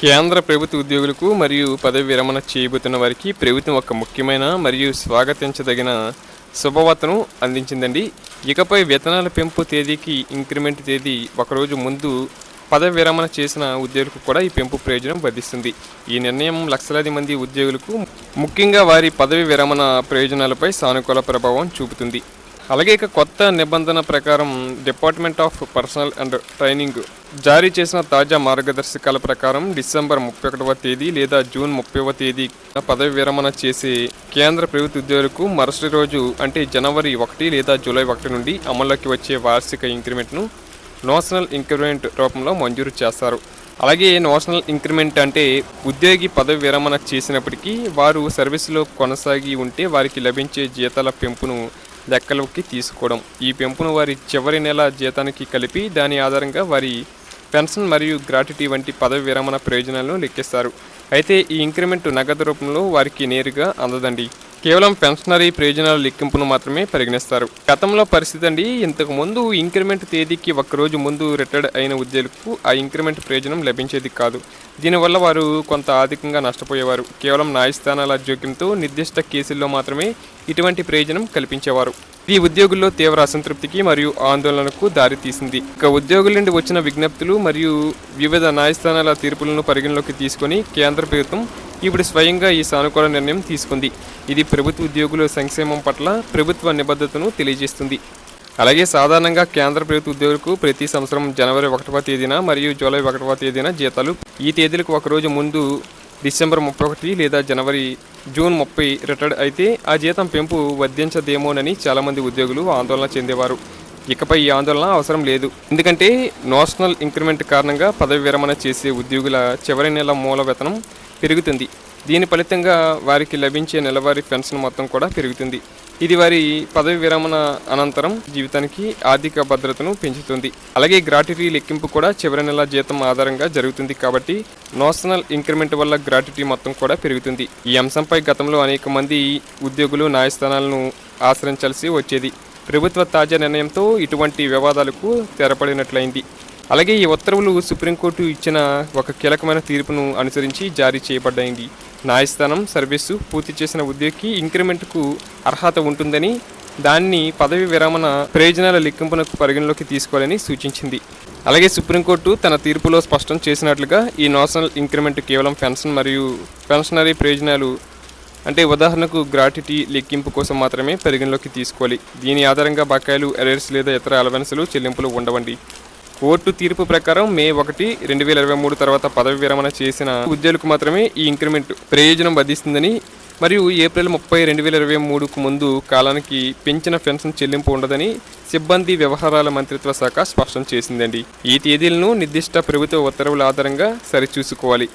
కేంద్ర ప్రభుత్వ ఉద్యోగులకు మరియు పదవి విరమణ చేయబోతున్న వారికి ప్రభుత్వం ఒక ముఖ్యమైన మరియు స్వాగతించదగిన శుభవార్తను అందించిందండి. ఇకపై వేతనాల పెంపు తేదీకి ఇంక్రిమెంట్ తేదీ ఒకరోజు ముందు పదవి విరమణ చేసిన ఉద్యోగులకు కూడా ఈ పెంపు ప్రయోజనం వర్ధిస్తుంది ఈ నిర్ణయం లక్షలాది మంది ఉద్యోగులకు ముఖ్యంగా వారి పదవి విరమణ ప్రయోజనాలపై సానుకూల ప్రభావం చూపుతుంది. అలాగే ఇక కొత్త నిబంధన ప్రకారం department of personnel and training జారీ చేసిన తాజా మార్గదర్శకాల ప్రకారం డిసెంబర్ ముప్పై ఒకటవ తేదీ లేదా జూన్ ముప్పైవ తేదీ పదవి విరమణ చేసే కేంద్ర ప్రభుత్వ ఉద్యోగులకు మరుసటి రోజు అంటే జనవరి ఒకటి లేదా జూలై ఒకటి నుండి అమల్లోకి వచ్చే వార్షిక ఇంక్రిమెంట్ను నోషనల్ ఇంక్రిమెంట్ రూపంలో మంజూరు చేస్తారు. అలాగే నోషనల్ ఇంక్రిమెంట్ అంటే ఉద్యోగి పదవి విరమణ చేసినప్పటికీ వారు సర్వీసులో కొనసాగి ఉంటే వారికి లభించే జీతాల పెంపును లెక్కలోకి తీసుకోవడం. ఈ పెంపును వారి చివరి నెల జీతానికి కలిపి దాని ఆధారంగా వారి పెన్షన్ మరియు గ్రాట్యుటీ వంటి పదవి విరమణ ప్రయోజనాలను లెక్కిస్తారు. అయితే ఈ ఇంక్రిమెంట్ నగదు రూపంలో వారికి నేరుగా అందదండి. కేవలం పెన్షనరీ ప్రయోజనాల లెక్కింపును మాత్రమే పరిగణిస్తారు. గతంలో పరిస్థితి అండి ఇంతకు ముందు ఇంక్రిమెంట్ తేదీకి ఒక్కరోజు ముందు రిటైర్డ్ అయిన ఉద్యోగులకు ఆ ఇంక్రిమెంట్ ప్రయోజనం లభించేది కాదు. దీనివల్ల వారు కొంత ఆర్థికంగా నష్టపోయేవారు. కేవలం న్యాయస్థానాల జోక్యంతో నిర్దిష్ట కేసుల్లో మాత్రమే ఇటువంటి ప్రయోజనం కల్పించేవారు. ఈ ఉద్యోగుల్లో తీవ్ర అసంతృప్తికి మరియు ఆందోళనకు దారితీసింది ఇక ఉద్యోగుల నుండి వచ్చిన విజ్ఞప్తులు మరియు వివిధ న్యాయస్థానాల తీర్పులను పరిగణలోకి తీసుకొని కేంద్ర ప్రభుత్వం ఇప్పుడు స్వయంగా ఈ సానుకూల నిర్ణయం తీసుకుంది. ఇది ప్రభుత్వ ఉద్యోగుల సంక్షేమం పట్ల ప్రభుత్వ నిబద్ధతను తెలియజేస్తుంది. అలాగే సాధారణంగా కేంద్ర ప్రభుత్వ ఉద్యోగులకు ప్రతి సంవత్సరం జనవరి ఒకటవ తేదీన మరియు జూలై ఒకటవ తేదీన జీతాలు. ఈ తేదీలకు ఒకరోజు ముందు డిసెంబర్ ముప్పై ఒకటి లేదా జనవరి జూన్ ముప్పై రిటైర్డ్ అయితే ఆ జీతం పెంపు వర్ధించదేమోనని చాలామంది ఉద్యోగులు ఆందోళన చెందేవారు. ఇకపై ఈ ఆందోళన అవసరం లేదు. ఎందుకంటే నేషనల్ ఇంక్రిమెంట్ కారణంగా పదవి విరమణ చేసే ఉద్యోగుల చివరి నెల మూల వేతనం పెరుగుతుంది. దీని ఫలితంగా వారికి లభించే నెలవారీ పెన్షన్ మొత్తం కూడా పెరుగుతుంది. ఇది వారి పదవి విరమణ అనంతరం జీవితానికి ఆర్థిక భద్రతను పెంచుతుంది. అలాగే గ్రాట్యుటీ లెక్కింపు కూడా చివరి నెల జీతం ఆధారంగా జరుగుతుంది కాబట్టి నోషనల్ ఇంక్రిమెంట్ వల్ల గ్రాట్యుటీ మొత్తం కూడా పెరుగుతుంది. ఈ అంశంపై గతంలో అనేక మంది ఉద్యోగులు న్యాయస్థానాలను ఆశ్రయించాల్సి వచ్చేది. ప్రభుత్వ తాజా నిర్ణయంతో ఇటువంటి వివాదాలకు తెరపడినట్లయింది. అలాగే ఈ ఉత్తర్వులు సుప్రీంకోర్టు ఇచ్చిన ఒక కీలకమైన తీర్పును అనుసరించి జారీ చేయబడ్డాయి న్యాయస్థానం సర్వీసు పూర్తి చేసిన ఉద్యోగికి ఇంక్రిమెంట్కు అర్హత ఉంటుందని దాన్ని పదవి విరమణ ప్రయోజనాల లెక్కింపునకు పరిగణలోకి తీసుకోవాలని సూచించింది. అలాగే సుప్రీంకోర్టు తన తీర్పులో స్పష్టం చేసినట్లుగా ఈ నోషనల్ ఇంక్రిమెంట్ కేవలం పెన్షన్ మరియు పెన్షనరీ ప్రయోజనాలు అంటే ఉదాహరణకు గ్రాట్యుటీ లెక్కింపు కోసం మాత్రమే పరిగణలోకి తీసుకోవాలి. దీని ఆధారంగా బకాయిలు ఎరేర్స్ లేదా ఇతర అలవెన్సులు చెల్లింపులు ఉండవండి. కోర్టు తీర్పు ప్రకారం మే ఒకటి రెండు వేల ఇరవై మూడు తర్వాత పదవి విరమణ చేసిన ఉద్యోగులకు మాత్రమే ఈ ఇంక్రిమెంట్ ప్రయోజనం వధిస్తుందని మరియు ఏప్రిల్ ముప్పై రెండు వేల ఇరవై మూడుకు ముందు కాలానికి పెంచిన పెన్షన్ చెల్లింపు ఉండదని సిబ్బంది వ్యవహారాల మంత్రిత్వ శాఖ స్పష్టం చేసిందండి. ఈ తేదీలను నిర్దిష్ట ప్రభుత్వ ఉత్తర్వుల ఆధారంగా సరిచూసుకోవాలి.